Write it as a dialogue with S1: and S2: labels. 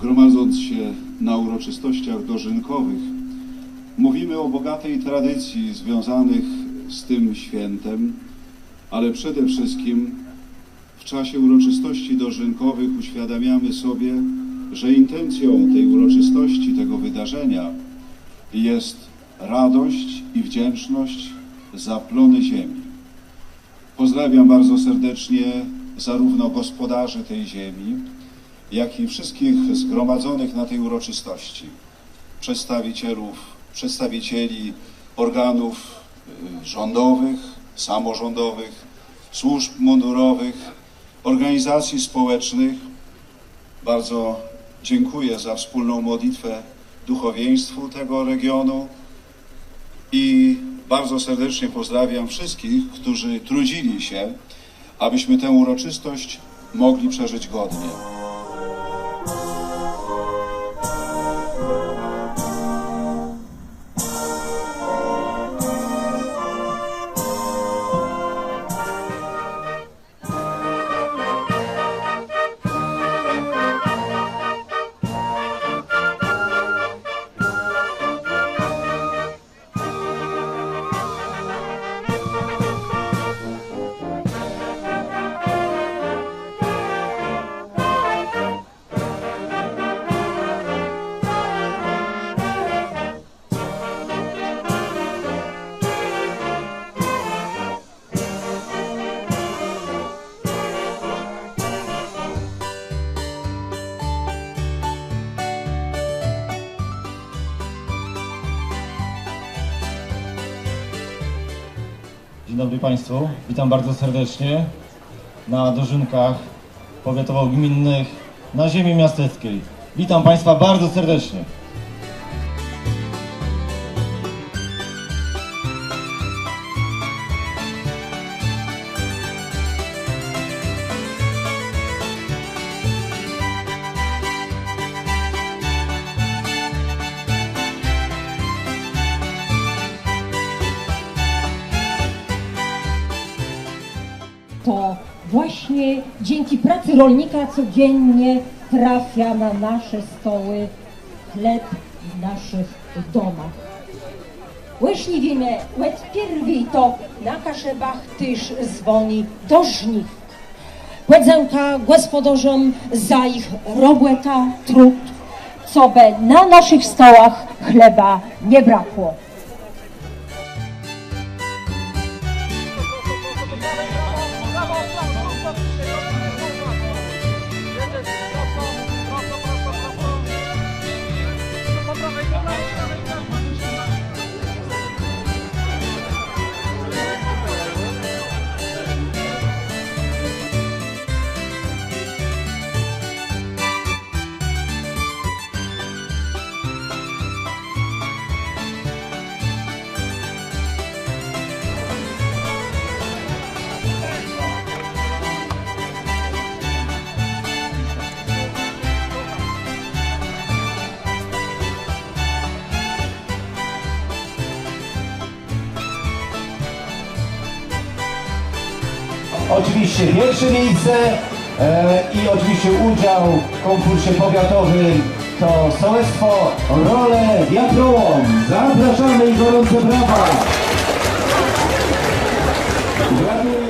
S1: gromadząc się na uroczystościach dożynkowych, mówimy o bogatej tradycji związanych z tym świętem, ale przede wszystkim w czasie uroczystości dożynkowych uświadamiamy sobie, że intencją tej uroczystości, tego wydarzenia jest radość i wdzięczność za plony ziemi. Pozdrawiam bardzo serdecznie zarówno gospodarzy tej ziemi, jak i wszystkich zgromadzonych na tej uroczystości, przedstawicielów, przedstawicieli organów y, rządowych, samorządowych, służb mundurowych, organizacji społecznych. Bardzo dziękuję za wspólną modlitwę duchowieństwu tego regionu i bardzo serdecznie pozdrawiam wszystkich, którzy trudzili się, abyśmy tę uroczystość mogli przeżyć godnie.
S2: Dzień dobry Państwu, witam bardzo serdecznie na dożynkach powiatowo-gminnych na ziemi miasteckiej. Witam Państwa bardzo serdecznie.
S3: Właśnie dzięki pracy rolnika codziennie trafia na nasze stoły chleb w naszych domach. Łyżni wiemy, łet pierwi to na kaszebach tyż dzwoni do żniw. Łedzęka gospodarzom za ich robłeta trud, co by na naszych stołach chleba nie brakło.
S4: Oczywiście pierwsze miejsce e, i oczywiście udział w konkursie powiatowym to Sołectwo Role Wiatrołom. Zapraszamy i gorące brawa. Gratuluję.